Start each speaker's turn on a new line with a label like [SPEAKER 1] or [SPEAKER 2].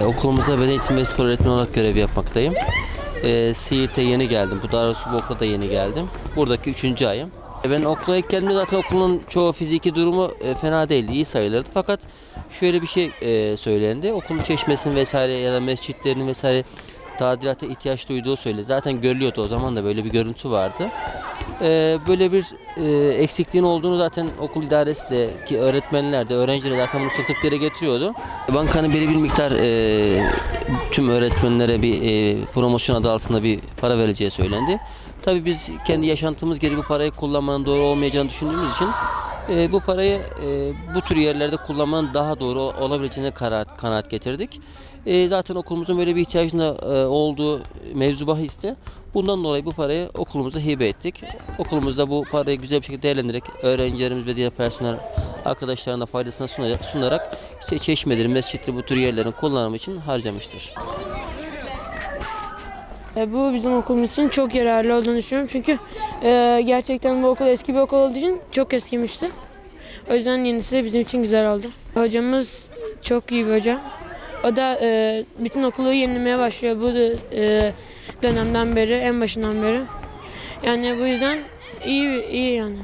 [SPEAKER 1] E, Okulumuza beden eğitimi ve spor öğretmeni olarak görev yapmaktayım. E, Siirt'e yeni geldim. Bu Darüsü bu okula da yeni geldim. Buradaki üçüncü ayım. E, Ben okula ilk geldiğimde zaten okulun çoğu fiziki durumu e, fena değildi, iyi sayılırdı. Fakat şöyle bir şey söylendi. Okulun çeşmesinin vesaire ya da mescitlerinin vesaire tadilata ihtiyaç duyduğu söyledi. Zaten görülüyordu o zaman da böyle bir görüntü vardı. E, böyle bir e, eksikliğin olduğunu zaten okul idaresi de ki öğretmenler de öğrenciler zaten bunu sık sık dile getiriyordu. Bankanın belli bir miktar e, tüm öğretmenlere bir e, promosyon adı altında bir para vereceği söylendi. Tabii biz kendi yaşantımız gereği bu parayı kullanmanın doğru olmayacağını düşündüğümüz için e, bu parayı e, bu tür yerlerde kullanmanın daha doğru olabileceğine kanaat, kanaat getirdik. E, zaten okulumuzun böyle bir ihtiyacında e, olduğu mevzu bahiste. Bundan dolayı bu parayı okulumuza hibe ettik. Okulumuzda bu parayı güzel bir şekilde değerlendirerek öğrencilerimiz ve diğer personel arkadaşlarına faydasına sunarak, sunarak işte çeşmeleri, mescitleri bu tür yerlerin kullanımı için harcamıştır.
[SPEAKER 2] E, Bu bizim okulumuz için çok yararlı olduğunu düşünüyorum. Çünkü e, gerçekten bu okul eski bir okul olduğu için çok eskimişti. O yüzden yenisi de bizim için güzel oldu. Hocamız çok iyi bir hoca. O da e, bütün okulu yenilemeye başlıyor bu da, dönemden beri, en başından beri. Yani bu yüzden iyi iyi yani.